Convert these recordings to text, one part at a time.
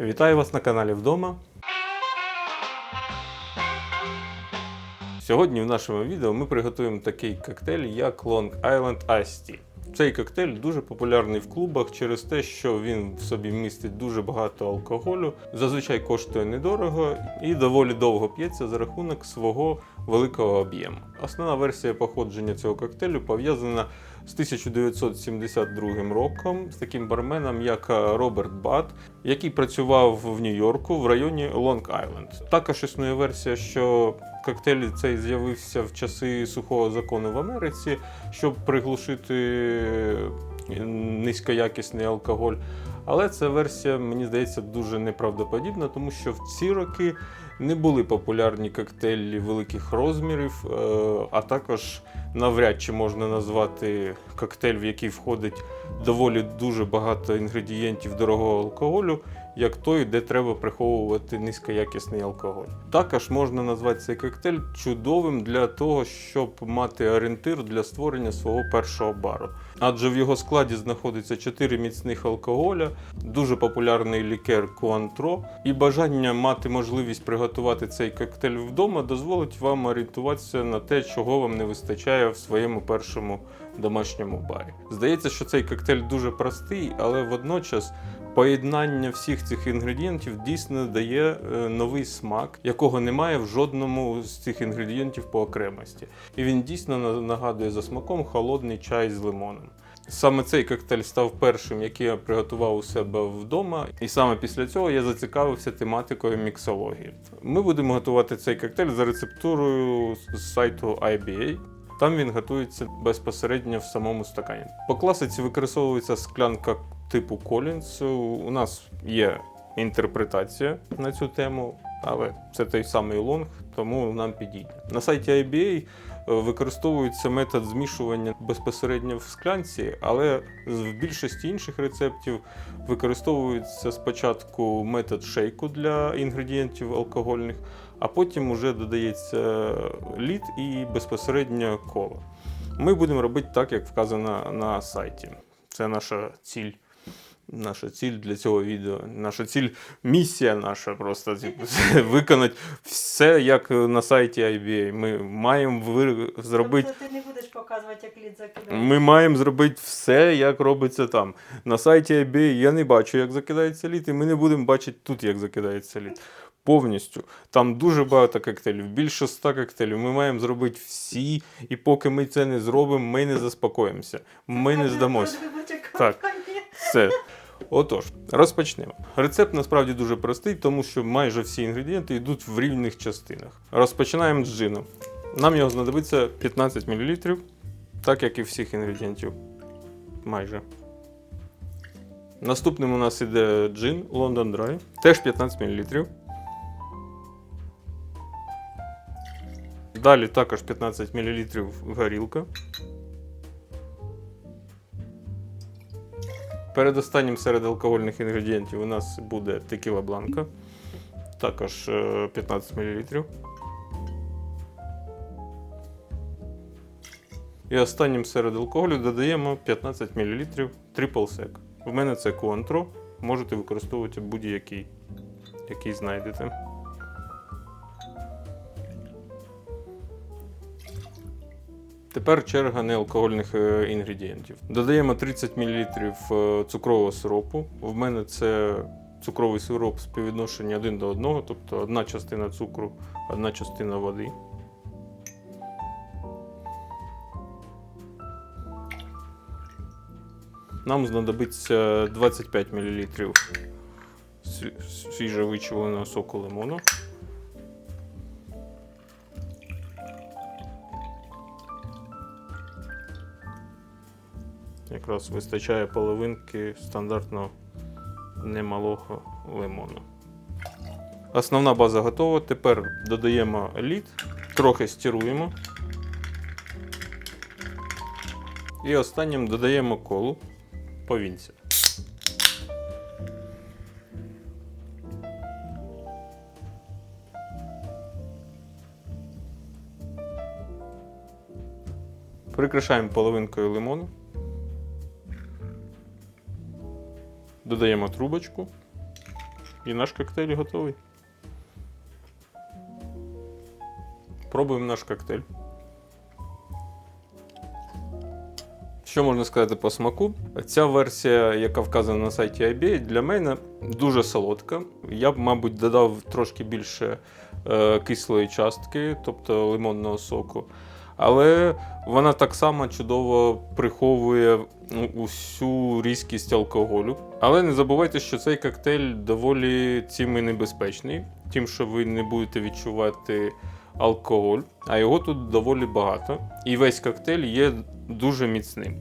Вітаю вас на каналі вдома. Сьогодні в нашому відео ми приготуємо такий коктейль, як Long Island Ice Tea. Цей коктейль дуже популярний в клубах через те, що він в собі містить дуже багато алкоголю, зазвичай коштує недорого і доволі довго п'ється за рахунок свого великого об'єму. Основна версія походження цього коктейлю пов'язана з 1972 роком з таким барменом, як Роберт Бат, який працював в Нью-Йорку в районі Лонг-Айленд. Також існує версія, що коктейль цей з'явився в часи сухого закону в Америці, щоб приглушити низькоякісний алкоголь. Але ця версія, мені здається, дуже неправдоподібна, тому що в ці роки не були популярні коктейлі великих розмірів, е, а також навряд чи можна назвати коктейль, в який входить доволі дуже багато інгредієнтів дорогого алкоголю, як той, де треба приховувати низькоякісний алкоголь. Також можна назвати цей коктейль чудовим для того, щоб мати орієнтир для створення свого першого бару. Адже в його складі знаходиться 4 міцних алкоголя, дуже популярний лікер Куантро, і бажання мати можливість приготувати цей коктейль вдома дозволить вам орієнтуватися на те, чого вам не вистачає в своєму першому домашньому барі. Здається, що цей коктейль дуже простий, але водночас поєднання всіх цих інгредієнтів дійсно дає е, новий смак, якого немає в жодному з цих інгредієнтів по окремості. І він дійсно нагадує за смаком холодний чай з лимоном. Саме цей коктейль став першим, який я приготував у себе вдома, і саме після цього я зацікавився тематикою міксології. Ми будемо готувати цей коктейль за рецептурою з сайту IBA. Там він готується безпосередньо в самому стакані. По класиці використовується склянка типу Collins. У нас є інтерпретація на цю тему, але це той самий лонг, тому нам підійде. На сайті IBA використовується метод змішування безпосередньо в склянці, але в більшості інших рецептів використовується спочатку метод шейку для інгредієнтів алкогольних, а потім вже додається лід і безпосередньо коло. Ми будемо робити так, як вказано на сайті. Це наша ціль. Наша ціль для цього відео. Наша ціль, місія наша просто типу, виконати все як на сайті IBA. Ми маємо ви- зробити. Тобто ти не будеш показувати, як лід закидає. Ми маємо зробити все, як робиться там. На сайті IBA я не бачу, як закидається лід, і ми не будемо бачити тут, як закидається лід. Повністю. Там дуже багато коктейлів, більше ста коктейлів. Ми маємо зробити всі, і поки ми це не зробимо, ми не заспокоїмося. Ми не здамося. Так. Все. Отож, розпочнемо. Рецепт насправді дуже простий, тому що майже всі інгредієнти йдуть в рівних частинах. Розпочинаємо з джину. Нам його знадобиться 15 мл, так як і всіх інгредієнтів. Майже. Наступним у нас іде джин London Dry, теж 15 мл. Далі також 15 мл горілка. Передостаннім серед алкогольних інгредієнтів у нас буде текіла бланка, також е, 15 мл. І останнім серед алкоголю додаємо 15 мл Triple Sec. В мене це Cointreau, можете використовувати будь-який, який знайдете. Тепер черга неалкогольних е, інгредієнтів. Додаємо 30 мл е, цукрового сиропу. В мене це цукровий сироп співвідношення 1 до 1, тобто одна частина цукру, одна частина води. Нам знадобиться 25 мл свіжовичавленого соку лимону. Якраз вистачає половинки стандартного немалого лимону. Основна база готова. Тепер додаємо лід, трохи стіруємо. І останнім додаємо колу повінця. Прикрашаємо половинкою лимону. Додаємо трубочку. І наш коктейль готовий. Пробуємо наш коктейль. Що можна сказати по смаку? Ця версія, яка вказана на сайті IBA, для мене дуже солодка. Я б, мабуть, додав трошки більше е, кислої частки, тобто лимонного соку. Але вона так само чудово приховує ну, усю різкість алкоголю. Але не забувайте, що цей коктейль доволі цим і небезпечний, тим, що ви не будете відчувати алкоголь, а його тут доволі багато. І весь коктейль є дуже міцним.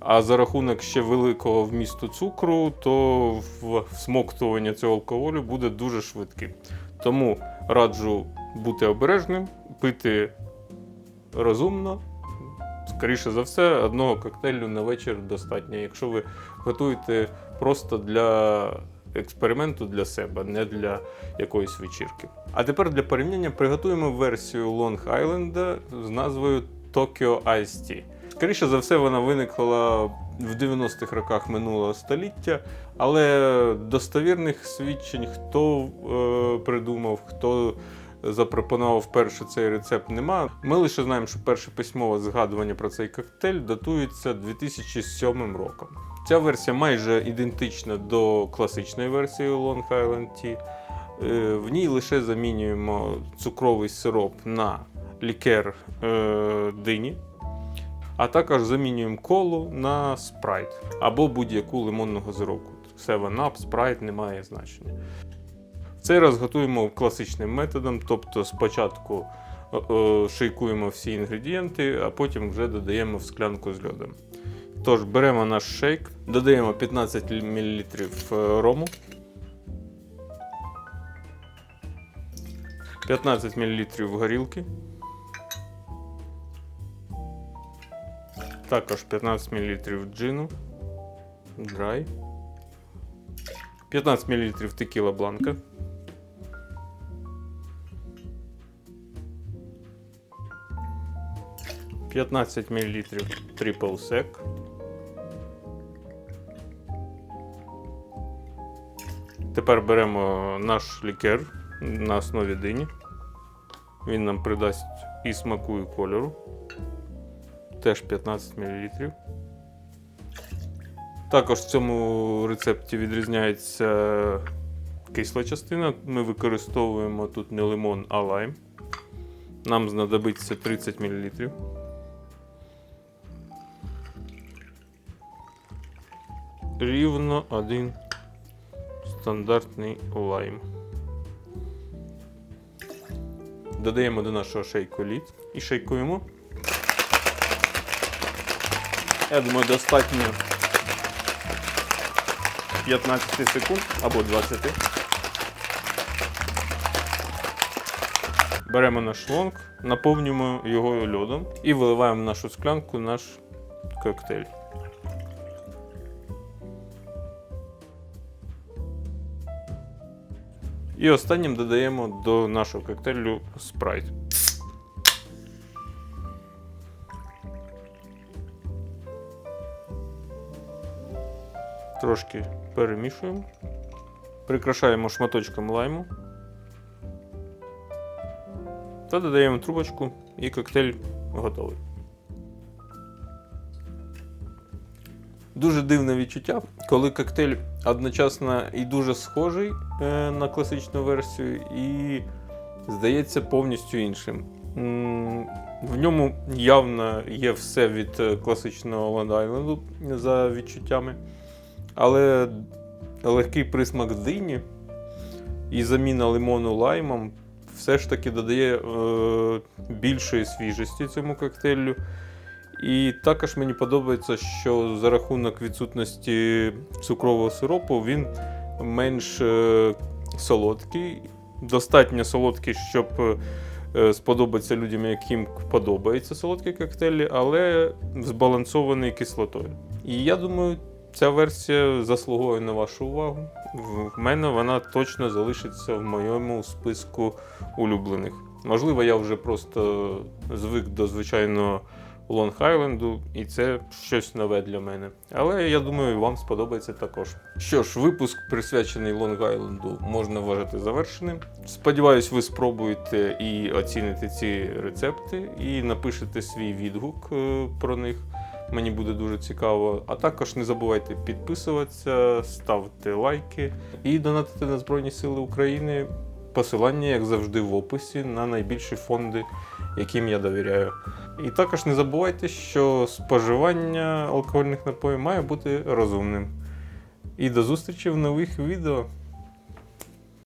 А за рахунок ще великого вмісту цукру, то всмоктування цього алкоголю буде дуже швидким. Тому раджу бути обережним, пити розумно. Скоріше за все, одного коктейлю на вечір достатньо, якщо ви готуєте просто для експерименту для себе, не для якоїсь вечірки. А тепер для порівняння приготуємо версію Long Island з назвою Tokyo Ice Tea. Скоріше за все, вона виникла в 90-х роках минулого століття, але достовірних свідчень, хто е, придумав, хто запропонував вперше цей рецепт, нема. Ми лише знаємо, що перше письмове згадування про цей коктейль датується 2007 роком. Ця версія майже ідентична до класичної версії Long Island Tea. Е, В ній лише замінюємо цукровий сироп на лікер е, дині, а також замінюємо колу на спрайт або будь-яку лимонну газировку. 7-Up, спрайт не має значення. Цей раз готуємо класичним методом, тобто спочатку е, е, шейкуємо всі інгредієнти, а потім вже додаємо в склянку з льодом. Тож беремо наш шейк, додаємо 15 мл рому, 15 мл горілки, також 15 мл джину, драй, 15 мл текіла бланка. П'ятнадцять мл трипл сек. Тепер беремо наш лікер на основі дині. Він нам придасть і смаку, і кольору. Теж 15 мл. Також в цьому рецепті відрізняється кисла частина. Ми використовуємо тут не лимон, а лайм. Нам знадобиться 30 мл. Рівно один стандартний лайм. Додаємо до нашого шейку лід і шейкуємо. Я думаю, достатньо 15 секунд або 20. Беремо наш лонг, наповнюємо його льодом і виливаємо в нашу склянку наш коктейль. І останнім додаємо до нашого коктейлю спрайт. Трошки перемішуємо. Прикрашаємо шматочком лайму. Та додаємо трубочку і коктейль готовий. Дуже дивне відчуття, коли коктейль одночасно і дуже схожий е, на класичну версію, і здається повністю іншим. В ньому явно є все від е, класичного Island за відчуттями, але легкий присмак дині і заміна лимону лаймом все ж таки додає е, більшої свіжості цьому коктейлю. І також мені подобається, що за рахунок відсутності цукрового сиропу він менш е, солодкий, достатньо солодкий, щоб е, сподобатися людям, яким подобаються солодкі коктейлі, але збалансований кислотою. І я думаю, ця версія заслуговує на вашу увагу. В мене вона точно залишиться в моєму списку улюблених. Можливо, я вже просто звик до звичайного Лонг-Айленду, і це щось нове для мене. Але я думаю, вам сподобається також. Що ж, випуск присвячений Лонг-Айленду можна вважати завершеним. Сподіваюсь, ви спробуєте і оціните ці рецепти, і напишете свій відгук е, про них. Мені буде дуже цікаво. А також не забувайте підписуватися, ставте лайки і донатити на Збройні Сили України. Посилання, як завжди, в описі на найбільші фонди, яким я довіряю. І також не забувайте, що споживання алкогольних напоїв має бути розумним. І до зустрічі в нових відео.